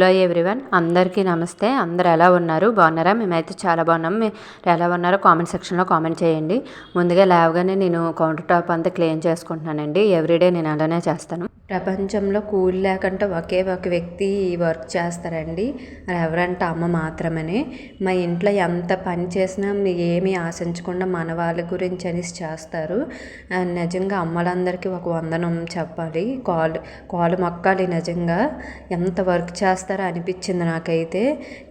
Hello everyone అందరికీ నమస్తే. అందరు ఎలా ఉన్నారు? బాగున్నారా? మేమైతే చాలా బాగున్నాం. మీరు ఎలా ఉన్నారో కామెంట్ సెక్షన్లో కామెంట్ చేయండి. ముందుగా లేవగానే నేను కౌంటర్ టాప్ అంతా క్లీన్ చేసుకుంటున్నానండి. ఎవ్రీడే నేను అలానే చేస్తాను. ప్రపంచంలో కూలి లేకుండా ఒకే ఒక వ్యక్తి ఈ వర్క్ చేస్తారండి. అది ఎవరంటే అమ్మ మాత్రమే మా ఇంట్లో ఎంత పని చేసినా ఏమీ ఆశించకుండా మన వాళ్ళ గురించి అనేసి చేస్తారు. నిజంగా అమ్మలందరికీ ఒక వందనం చెప్పాలి. కాలు కాలు మొక్కాలి నిజంగా. ఎంత వర్క్ చేస్తారో అనిపించింది నాకైతే.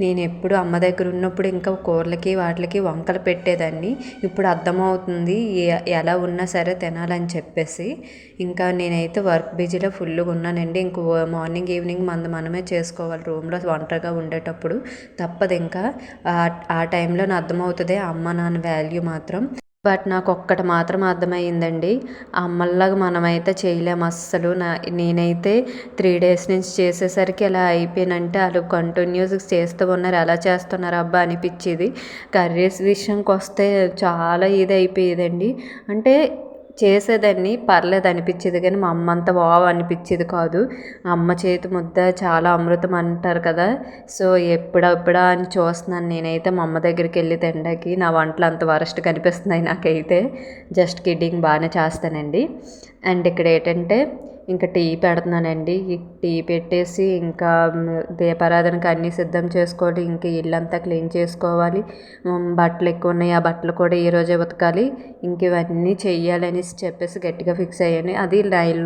నేను ఎప్పుడు అమ్మ దగ్గర ఉన్నప్పుడు ఇంకా కూరలకి వాటికి వంకలు పెట్టేదాన్ని. ఇప్పుడు అర్థమవుతుంది ఎలా ఉన్నా సరే తినాలని చెప్పేసి. ఇంకా నేనైతే వర్క్ బిజీలో ఫుల్గా ఉన్నానండి. ఇంకో మార్నింగ్ ఈవినింగ్ మంది మనమే చేసుకోవాలి. రూమ్లో ఒంటరిగా ఉండేటప్పుడు తప్పదు ఇంకా. ఆ టైంలో అర్థమవుతుంది అమ్మ నాన్న వాల్యూ మాత్రం. బట్ నాకు ఒక్కటి మాత్రం అర్థమైందండి అమ్మల్లాగా మనమైతే చేయలేము అస్సలు. నా నేనైతే త్రీ డేస్ నుంచి చేసేసరికి ఎలా అయిపోయినంటే వాళ్ళు కంటిన్యూస్ చేస్తూ ఉన్నారు. ఎలా చేస్తున్నారు అబ్బా అనిపించేది. కర్రీస్ విషయంకి వస్తే చాలా ఇది అయిపోయేదండి అంటే చేసేదాన్ని పర్లేదు అనిపించేది కానీ మా అమ్మ అంత వావ్ అనిపించేది కాదు. అమ్మ చేతి ముద్ద చాలా అమృతం అంటారు కదా. సో ఎప్పుడెప్పుడా అని చూస్తున్నాను. నేనైతే మా అమ్మ దగ్గరికి వెళ్ళి తినడానికి నా వంటలు అంత వరస్ట్ కనిపిస్తున్నాయి నాకైతే. జస్ట్ కిడ్డింగ్ బాగానే చేస్తానండి. అండ్ ఇక్కడ ఏంటంటే ఇంకా టీ పెడుతున్నానండి. టీ పెట్టేసి ఇంకా దీపారాధనకి అన్నీ సిద్ధం చేసుకోవాలి ఇంకా ఇల్లంతా క్లీన్ చేసుకోవాలి. బట్టలు ఎక్కువ ఉన్నాయి. ఆ బట్టలు కూడా ఈరోజే ఉతకాలి. ఇంక ఇవన్నీ చెయ్యాలనేసి చెప్పేసి గట్టిగా ఫిక్స్ అయ్యాను. అది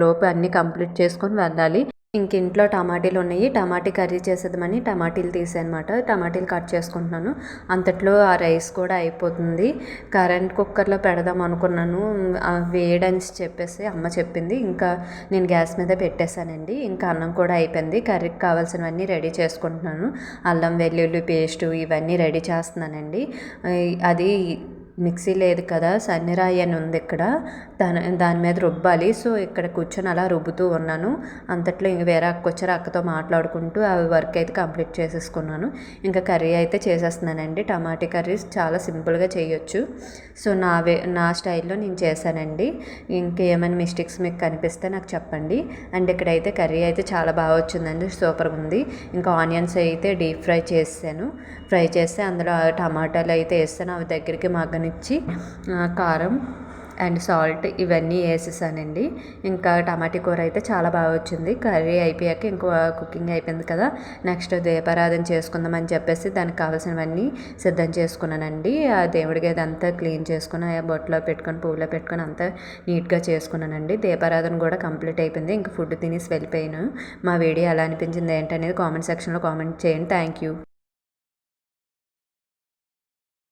లోపు అన్నీ కంప్లీట్ చేసుకొని వెళ్ళాలి. ఇంక ఇంట్లో టమాటీలు ఉన్నాయి. టమాటీ కర్రీ చేసేద్దామని టమాటీలు తీసానమాట. టమాటీలు కట్ చేసుకుంటున్నాను. అంతట్లో ఆ రైస్ కూడా అయిపోతుంది. కరెంట్ కుక్కర్లో పెడదాం అనుకున్నాను. వేయడని చెప్పేసి అమ్మ చెప్పింది. ఇంకా నేను గ్యాస్ మీద పెట్టేశానండి. ఇంకా అన్నం కూడా అయిపోయింది. కర్రీకి కావాల్సినవన్నీ రెడీ చేసుకుంటున్నాను. అల్లం వెల్లుల్లి పేస్టు ఇవన్నీ రెడీ చేస్తున్నానండి. అది మిక్సీ లేదు కదా సన్నిరాయి అని ఉంది ఇక్కడ. దాని దాని మీద రుబ్బాలి. సో ఇక్కడ కూర్చొని అలా రుబ్బుతూ ఉన్నాను. అంతట్లో ఇంక వేరే అక్క వచ్చారు అక్కతో మాట్లాడుకుంటూ ఆ వర్క్ అయితే కంప్లీట్ చేసేసుకున్నాను. ఇంకా కర్రీ అయితే చేసేస్తున్నానండి. టమాటీ కర్రీస్ చాలా సింపుల్గా చేయొచ్చు. సో నా వే నా స్టైల్లో నేను చేశానండి. ఇంకేమైనా మిస్టేక్స్ మీకు కనిపిస్తే నాకు చెప్పండి. అండ్ ఇక్కడైతే కర్రీ అయితే చాలా బాగా వచ్చిందండి. సూపర్గా ఉంది. ఇంకా ఆనియన్స్ అయితే డీప్ ఫ్రై చేసాను ఫ్రై చేస్తే అందులో టమాటాలు అయితే వేస్తాను. అవి దగ్గరికి మగ్గన మగ్గనిచ్చి కారం అండ్ సాల్ట్ ఇవన్నీ వేసేసానండి. ఇంకా టమాటా కూర అయితే చాలా బాగా వచ్చింది. కర్రీ అయిపోయాక ఇంకో కుకింగ్ అయిపోయింది కదా నెక్స్ట్ దీపారాధన చేసుకుందామని చెప్పేసి దానికి కావాల్సినవన్నీ సిద్ధం చేసుకున్నానండి. ఆ దేవుడికి అదంతా క్లీన్ చేసుకుని ఆ బొట్లో పెట్టుకొని పువ్వులో పెట్టుకొని అంతా నీట్గా చేసుకున్నానండి. దీపారాధన కూడా కంప్లీట్ అయిపోయింది. ఇంక ఫుడ్ తినేసి వెళ్ళిపోయాను. మా వీడియో ఎలా అనిపించింది ఏంటనేది కామెంట్ సెక్షన్లో కామెంట్ చేయండి. Thank you.